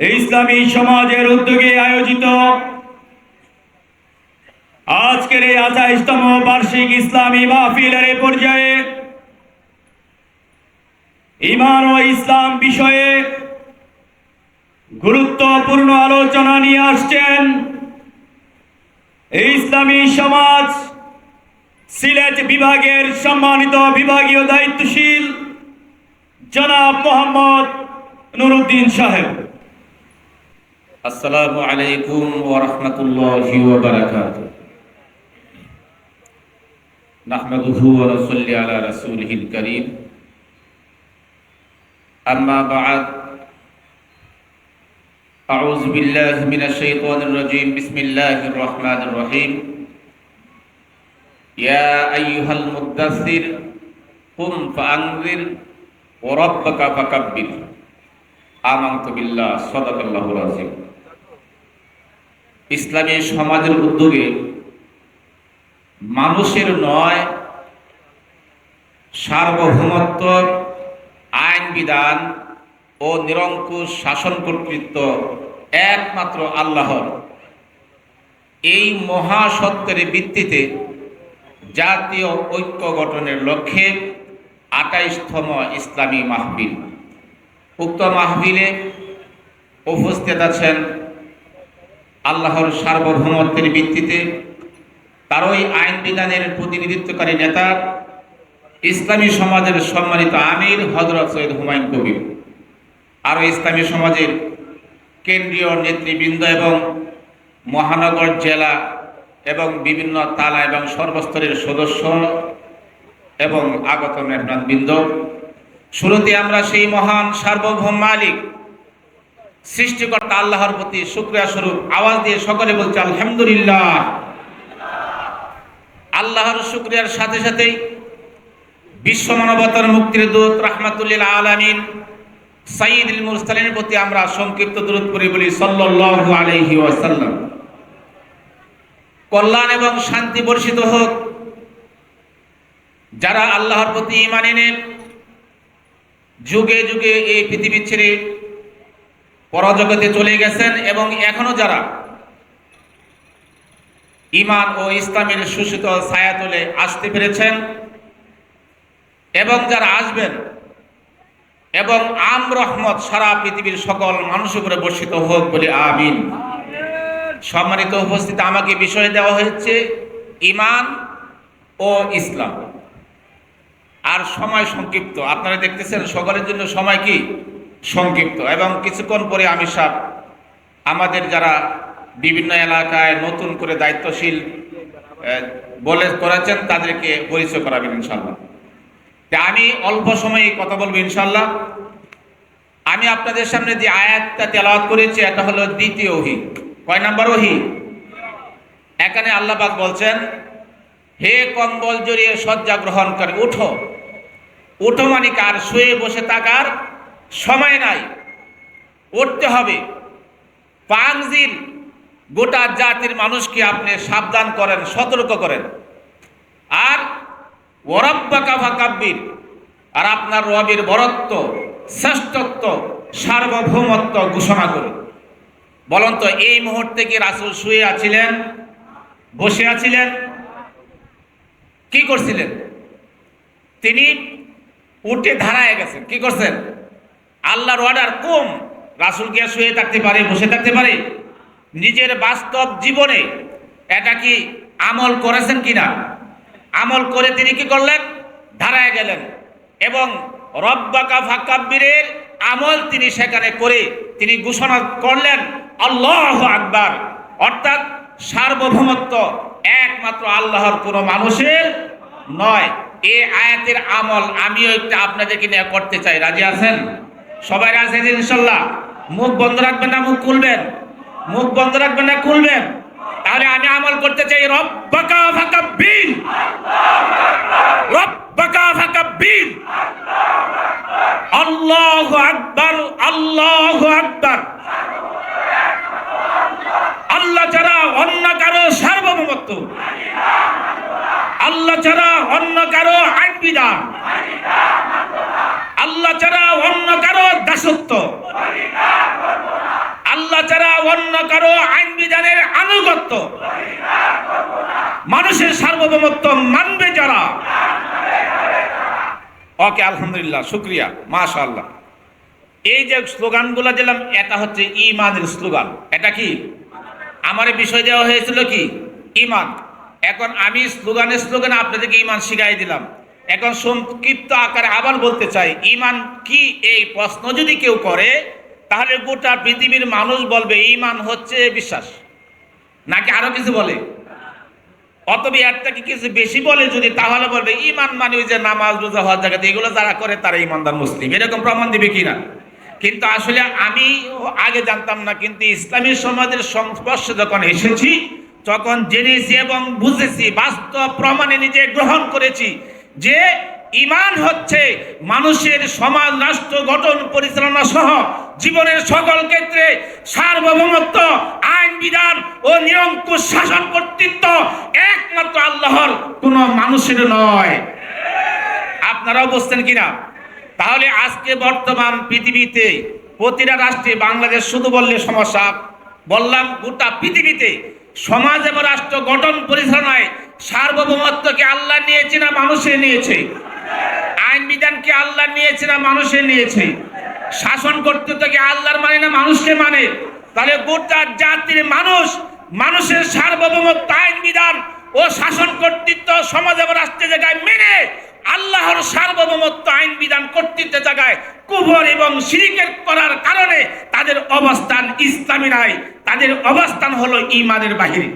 ইসলামী সমাজের উদ্যোগে আয়োজিত আজকের এই আঠাইশতম বার্ষিক ইসলামী মাহফিলের পর্যায়ে ইমান ও ইসলাম বিষয়ে গুরুত্বপূর্ণ আলোচনা নিয়ে আসছেন ইসলামী সমাজ সিলেট বিভাগের সম্মানিত বিভাগীয় দায়িত্বশীল জনাব মোহাম্মদ নুরুদ্দিন সাহেব। আসসালামু আলাইকুম ওয়া রাহমাতুল্লাহি ওয়া বারাকাতুহু নাহমাদুহু ওয়া নুসাল্লি আলা রাসূলিহিল কারীম আম্মা বা'দ আউযু বিল্লাহি মিনাশ শাইতানির রাজীম বিসমিল্লাহির রহমানির রহিম ইয়া আইয়ুহাল মুদ্দাসসির কুম ফাআনযির ওয়া রাব্বাকা ফাকাব্বির আমান্ত বিল্লাহ সদাকাল্লাহুল আযীম ইসলামী সমাজের উদ্যোগে মানুষের নয়, সার্বভৌমত্ব, আইন বিধান ও নিরঙ্কুশ শাসন কর্তৃত্ব একমাত্র আল্লাহর। এই মহাসত্যের ভিত্তিতে জাতীয় ঐক্য গঠনের লক্ষ্যে আটাইশতম ইসলামী মাহবিল উক্ত মাহবিলে উপস্থিত আছেন আল্লাহর সার্বভৌমত্বের ভিত্তিতে তারই আইন বিধানের প্রতিনিধিত্বকারী নেতা ইসলামী সমাজের সম্মানিত আমির হজরত সৈয়দ হুমায়ুন কবির। আরও ইসলামী সমাজের কেন্দ্রীয় নেতৃবৃন্দ এবং মহানগর জেলা এবং বিভিন্ন তালা এবং সর্বস্তরের সদস্য এবং আগত মেহমানবৃন্দ। শুরুতে আমরা সেই মহান সার্বভৌম মালিক সৃষ্টিকর্তা আল্লাহর প্রতি শুক্রিয়া স্বরূপ। আওয়াজ দিয়ে সকলে বলছে, আলহামদুলিল্লাহ। আল্লাহর শুক্রিয়ার সাথে সাথেই বিশ্ব মানবতার মুক্তির দূত রাহমাতুল্লিল আলামিন সাইদুল মুরসালিনের প্রতি আমরা সংক্ষিপ্ত দূরত করি বলি, সাল্লাল্লাহু আলাইহি ওয়াসাল্লাম। কল্যাণ এবং শান্তি বর্ষিত হোক। যারা আল্লাহর প্রতি ঈমান এনে যুগে যুগে এই পৃথিবী ছেড়ে পরজগতে চলে গেছেন এবং এখনও যারা ইমান ও ইসলামের সুশীতল ছায়াতলে আসতে পেরেছেন এবং যারা আসবেন এবং আম রহমত সারা পৃথিবীর সকল মানুষ উপরে বর্ষিত হোক বলে আমিন। সম্মানিত উপস্থিত, আমাকে বিষয় দেওয়া হয়েছে ইমান ও ইসলাম। আর সময় সংক্ষিপ্ত। আপনারা দেখতেছেন, সকলের জন্য সময় কি? সংক্ষিপ্ত। এবং কিছুক্ষণ পরে আমি সাহ আমাদের যারা বিভিন্ন এলাকায় নতুন করে দায়িত্বশীল বলে করেছেন তাদেরকে পরিচয় করাবেন ইনশাল্লাহ তা আমি অল্প সময়ে কথা বলব ইনশাল্লাহ আমি আপনাদের সামনে যে আয়াতটা তেলাওয়াত করেছি, এটা হলো দ্বিতীয় ওহি। কয় নাম্বার ওহি? এখানে আল্লাহবাক বলছেন, হে কম্বল জড়িয়ে শয্যা গ্রহণ করে, উঠো। উঠো মানে কার? শুয়ে বসে থাকার সময় নাই। উঠতে হবে। পাংজিল গোটা জাতির মানুষকে আপনি সাবধান করেন, সতর্ক করেন। আর ওরব্বা কাভা আর আপনার রবির বরত্ব, শ্রেষ্ঠত্ব, সার্বভৌমত্ব ঘোষণা করুন। বলুন তো, এই মুহূর্তে কি রাসুল শুয়ে আছিলেন? বসে আছিলেন? কি করছিলেন? তিনি উঠে ধারায় গেছেন। কি করছেন? আল্লাহর অর্ডার কম, রাসুল কি শুয়ে থাকতে পারে, বসে থাকতে পারে? নিজের বাস্তব জীবনে এটা কি আমল করেছেন কিনা? আমল করে তিনি কি করলেন? ধারায় গেলেন। এবং রব্বাকা ফাকাব্বিরের আমল তিনি সেখানে করে তিনি ঘোষণা করলেন, আল্লাহ আকবার। অর্থাৎ সার্বভৌমত্ব একমাত্র আল্লাহর কোনো মানুষের নয়। এ আয়াতের আমল আমিও একটু আপনাদেরকে নিয়ে করতে চাই। রাজি আছেন? সবাই রাজি আছেন ইনশাল্লাহ? মুখ বন্ধ রাখবেন না, মুখ খুলবেন? মুখ বন্ধ রাখবেন না, খুলবেন? তাহলে আমি আমল করতে চাই, রব্বাকা ফাকাব্বির রব্বাকা ফাকাব্বির আল্লাহু আকবার আল্লাহু আকবার। আল্লাহ ছাড়া অন্য কারও সার্বভৌমত্ব। আল্লাহ ছাড়া অন্য কারও আইন বিধান। আল্লাহ ছাড়া অন্য কারও দাসত্ব। অন্য কারও আইন বিধানের আনুগত্য। মানুষের সার্বভৌমত্ব মানবে যারা। ওকে, আলহামদুলিল্লাহ, শুক্রিয়া, মাশাআল্লাহ। এই যে স্লোগানগুলো দিলাম, এটা হচ্ছে ইমানের স্লোগান। এটা কি? আমার বিষয় দেওয়া হয়েছিল কি? ইমান এখন আমি স্লোগানের স্লোগান আপনাদেরকে ইমান শিখাই দিলাম। এখন সংক্ষিপ্ত আকারে আবার বলতে চাই ইমান কি এই প্রশ্ন যদি কেউ করে, তাহলে গোটা পৃথিবীর মানুষ বলবে ইমান হচ্ছে বিশ্বাস। নাকি আরও কিছু বলে? অতবে এর থেকে কিছু বেশি বলে যদি, তাহলে বলবে ইমান মানে ওই যে নামাজ, রোজা হওয়ার জায়গাতে এগুলো যারা করে, তারা ইমানদার মুসলিম। এরকম প্রমাণ দিবে কিনা? কিন্তু আসলে আমি আগে জানতাম না, কিন্তু ইসলামী সমাজের সংস্পর্শে যখন এসেছি, তখন জেনেছি এবং বুঝেছি, বাস্তব প্রমাণে নিজে গ্রহণ করেছি যে ইমান হচ্ছে মানুষের সমাজ, রাষ্ট্র গঠন, পরিচালনা সহ জীবনের সকল ক্ষেত্রে সার্বভৌমত্ব, আইন, বিধান ও নিরঙ্কুশ শাসন কর্তৃত্ব একমাত্র আল্লাহর, কোন মানুষের নয়। আপনারাও বুঝছেন কিনা? তাহলে আজকে বর্তমান পৃথিবীতে প্রতিটা রাষ্ট্রে, বাংলাদেশ শুধু বললে সমস্যা, বললাম গোটা পৃথিবীতে সমাজ এবং রাষ্ট্র গঠন পরিচালনায় সার্বভৌমত্বকে আল্লাহ নিয়েছে না মানুষে নিয়েছে? আইন বিধানকে আল্লাহ নিয়েছে না মানুষে নিয়েছে? শাসন কর্তৃত্বকে আল্লাহর মানে না মানুষকে মানে? তাহলে গোটা জাতির মানুষ মানুষের সার্বভৌমত্ব, আইন বিধান ও শাসন কর্তৃত্ব সমাজ এবং রাষ্ট্রের জায়গায় মেনে আল্লাহর সার্বভৌমত্ব আইন বিধান কর্তৃত্বের জায়গায় কুবর এবং শিরিকের করার কারণে তাদের অবস্থান ইসলামী নাই তাদের অবস্থান হলো ইমানের বাহিরে।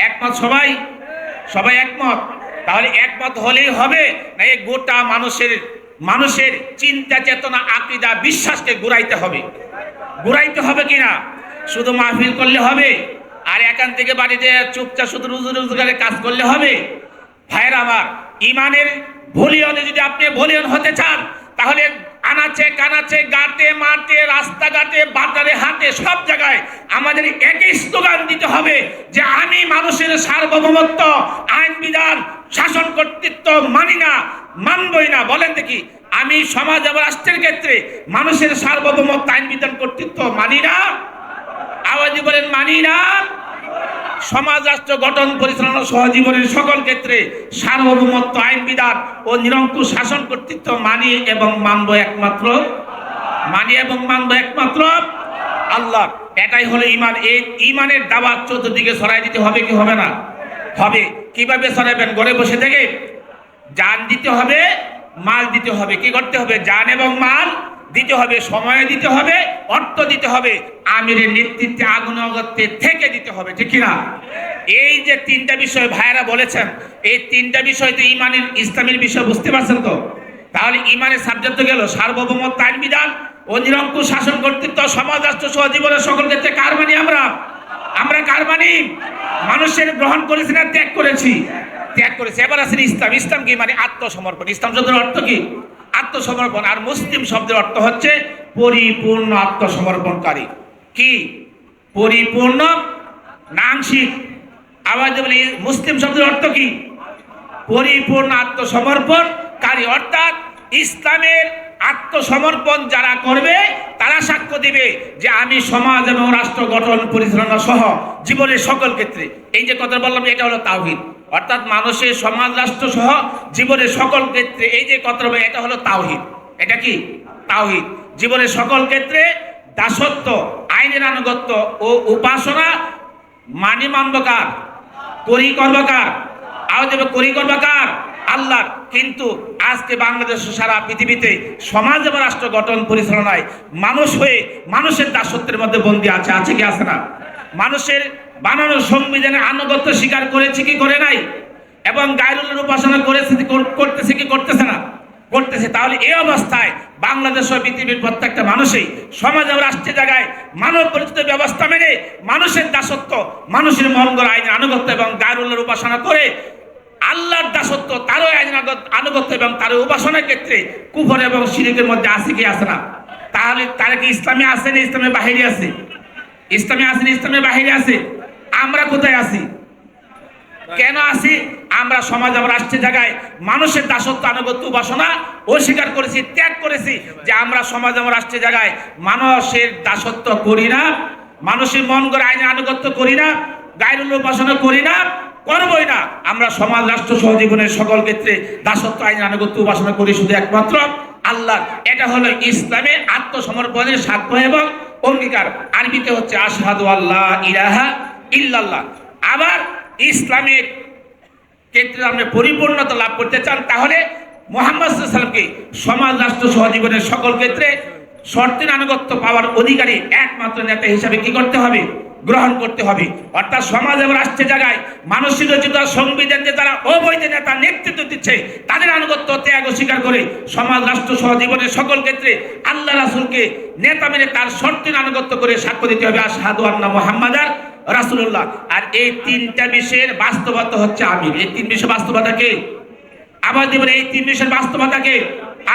একমত সবাই? সবাই একমত? তাহলে একমত হলেই হবে না এই গোটা মানুষের মানুষের চিন্তা চেতনা আকিদা বিশ্বাসকে ঘুরাইতে হবে। ঘুরাইতে হবে কিনা? শুধু মাহফিল করলে হবে? আর এখান থেকে বাড়িতে চুপচাপ শুধু রুজু রোজগারে কাজ করলে হবে? ভাইয়ের আমার ইমানের ভলিয়নে যদি আপনি ভলিয়ন হতে চান, তাহলে আনাচে কানাচে, গাটে মাঠে রাস্তাঘাটে, বাজারে হাতে সব জায়গায় আমাদের একই স্লোগান দিতে হবে যে আমি মানুষের সার্বভৌমত্ব, আইন বিধান, শাসন কর্তৃত্ব মানি না, মানবই না। বলেন দেখি, আমি সমাজ এবং রাষ্ট্রের ক্ষেত্রে মানুষের সার্বভৌমত্ব, আইন বিধান কর্তৃত্ব মানি না? আওয়াজি বলেন মানি না। সমাজ রাষ্ট্র গঠন, পরিচালনা সহজীবনের সকল ক্ষেত্রে সার্বভৌমত্ব, আইন বিধান ও নিরঙ্কুশ শাসন কর্তৃত্ব মানি এবং মানব একমাত্র। মানি এবং মানব একমাত্র আল্লাহ। এটাই হলো ইমান এই ইমানের দাওয়াত চতুর্দিকে ছড়াই দিতে হবে কি হবে না? হবে। কীভাবে ছড়াবেন ঘরে বসে থেকে জান দিতে হবে, মাল দিতে হবে। কি করতে হবে? জান এবং মাল দিতে হবে, সময় দিতে হবে, অর্থ দিতে হবে, আমিরের নেতৃত্বে আগুনগত্যে থেকে দিতে হবে, ঠিক না এই যে তিনটা বিষয় ভাইয়েরা বলেছেন, এই তিনটা বিষয় তো ইমানের, ইসলামের বিষয়, বুঝতে পারছেন তো? তাহলে ইমানের সাবজেক্ট গেল, সার্বভৌমত্ব আইন বিধান ও নিরঙ্কুশ শাসন কর্তৃত্ব, সমাজ, রাষ্ট্র সহ জীবনের সকল ক্ষেত্রে কার মানি আমরা? আমরা কার মানি? মানুষের গ্রহণ করেছি না, ত্যাগ করেছি? ত্যাগ করেছি, এবার আছেন ইসলাম। ইসলাম কি মানে আত্মসমর্পণ? ইসলাম শব্দের অর্থ কি? আত্মসমর্পণ আর মুসলিম শব্দের অর্থ হচ্ছে পরিপূর্ণ আত্মসমর্পণকারী। কি? পরিপূর্ণ, নাংশিক। আওয়াজ বলি মুসলিম শব্দের অর্থ কি? পরিপূর্ণ আত্মসমর্পণকারী। অর্থাৎ ইসলামের আত্মসমর্পণ যারা করবে, তারা সাক্ষ্য দিবে যে আমি সমাজ এবং রাষ্ট্র গঠন, পরিচালনা সহ জীবনের সকল ক্ষেত্রে। এই যে কথা বললাম, এটা হলো তাওহিদ। অর্থাৎ মানুষের সমাজ, রাষ্ট্র সহ জীবনের সকল ক্ষেত্রে, এই যে কথা এটা হলো তাওহিদ। এটা কি? তাওহিদ। জীবনের সকল ক্ষেত্রে দাসত্ব, আইনের আনুগত্য ও উপাসনা মানি মানবকার করি কর্মকার আরও দেবে করি কর্মকার আল্লাহ কিন্তু আজকে বাংলাদেশ সারা পৃথিবীতে সমাজ এবং রাষ্ট্র গঠন পরিচালনায় মানুষ হয়ে মানুষের দাসত্বের মধ্যে বন্দী আছে আছে কি আছে না? মানুষের বানানো সংবিধানে আনুগত্য স্বীকার করেছে কি করে নাই? এবং গায়রুলের উপাসনা করেছে করতেছে কি করতেছে না? করতেছে। তাহলে এই অবস্থায় বাংলাদেশ ও পৃথিবীর প্রত্যেকটা মানুষই সমাজ ও রাষ্ট্রের জায়গায় মানব পরিচিত ব্যবস্থা মেনে মানুষের দাসত্ব, মানুষের মঙ্গল আইনের আনুগত্য এবং গায়রুলের উপাসনা করে আল্লাহর দাসত্ব, তারও আইন আনুগত্য এবং তার উপাসনার ক্ষেত্রে কুফর এবং শিরিকের মধ্যে আছে কি আছে না? তাহলে তারা কি ইসলামে আছে না ইসলামের বাহিরে আছে? ইসলামে আছে না ইসলামের বাহিরে আছে? আমরা কোথায় আছি? কেন আছি? আমরা সমাজ এবং রাষ্ট্রের জায়গায়, মানুষের দাসত্ব, আনুগত্য, উপাসনা অস্বীকার করেছি, ত্যাগ করেছি যে আমরা সমাজ এবং রাষ্ট্রের জায়গায়, মানুষের দাসত্ব করি না, মানুষের মন করে আইনে আনুগত্য করি না, গায়ের উপাসনা করি না, করবই না। আমরা সমাজ, রাষ্ট্র, সহজীবনের সকল ক্ষেত্রে দাসত্ব, আইনের আনুগত্য, উপাসনা করি শুধু একমাত্র আল্লাহ এটা হলো ইসলামে আত্মসমর্পণের সাক্ষ্য এবং অঙ্গীকার। আরবিতে হচ্ছে, আশহাদু আল্লাহ ইলাহা ইল্লাল্লাহ। আবার ইসলামের ক্ষেত্রে আপনি পরিপূর্ণতা লাভ করতে চান, তাহলে মোহাম্মদ সমাজ, রাষ্ট্র সহজীবনের সকল ক্ষেত্রে শর্তের আনুগত্য পাওয়ার অধিকারী একমাত্র নেতা হিসাবে কি করতে হবে? গ্রহণ করতে হবে। অর্থাৎ সমাজ এবং রাষ্ট্রের জায়গায় মানসিক রচিত সংবিধান যে তারা অবৈধ নেতা নেতৃত্ব দিচ্ছে, তাদের আনুগত্য ত্যাগ স্বীকার করে সমাজ, রাষ্ট্র সহজীবনের সকল ক্ষেত্রে আল্লাহ রাসুলকে নেতা মেনে তার শর্তের আনুগত্য করে সাক্ষ্য দিতে হবে। আশহাদু আন্না মোহাম্মদার রাসূলুল্লাহ। আর এই তিনটা বিষয়ের বাস্তবতা হচ্ছে আমির। এই তিন বিষয় বাস্তবতা কে? আবার দেবেন এই তিন বিষয়ের বাস্তবতাকে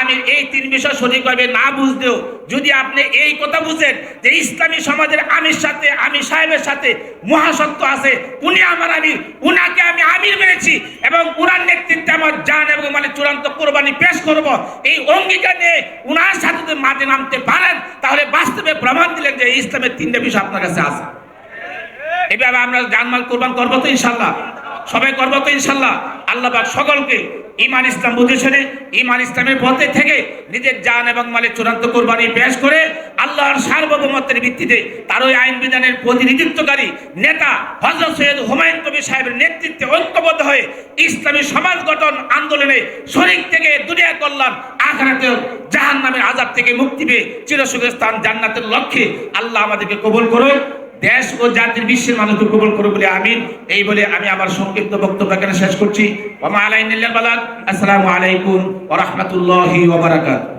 আমি এই তিন বিষয় সঠিকভাবে না বুঝলেও যদি আপনি এই কথা বুঝেন যে ইসলামী সমাজের আমির সাথে আমি সাহেবের সাথে মহাসত্য আছে, উনি আমার আমির, উনাকে আমি আমির মেরেছি এবং উনার নেতৃত্বে আমার জান এবং মানে চূড়ান্ত কোরবানি পেশ করব। এই অঙ্গীকার নিয়ে উনার সাথে মাঠে নামতে পারেন, তাহলে বাস্তবে প্রমাণ দিলেন যে ইসলামের তিনটা বিষয় আপনার কাছে আছে। এভাবে আমরা জানমাল কোরবান করব তো ইনশাল্লাহ। সবাই করব তো ইনশাল্লাহ। আল্লাহ সকলকে ইমান ইসলাম বুঝে শুনে ইমান ইসলামের পথে থেকে নিজের জান এবং মালের চূড়ান্ত কোরবানি পেশ করে আল্লাহর সার্বভৌমত্বের ভিত্তিতে তার ওই আইন বিধানের প্রতিনিধিত্বকারী নেতা হজরত সৈয়দ হুমায়ুন কবির সাহেবের নেতৃত্বে ঐক্যবদ্ধ হয়ে ইসলামী সমাজ গঠন আন্দোলনে শরিক থেকে দুনিয়া কল্যাণ আখরাতে জাহান নামের আজাব থেকে মুক্তি পেয়ে চিরসুখের স্থান জান্নাতের লক্ষ্যে আল্লাহ আমাদেরকে কবুল করুক। দেশ ও জাতির বিশ্বের মানুষ কবুল করুক বলে আমিন। এই বলে আমি আমার সংক্ষিপ্ত বক্তব্য এখানে শেষ করছি। ওমা বালাক আসসালামু আলাইকুম ওয়া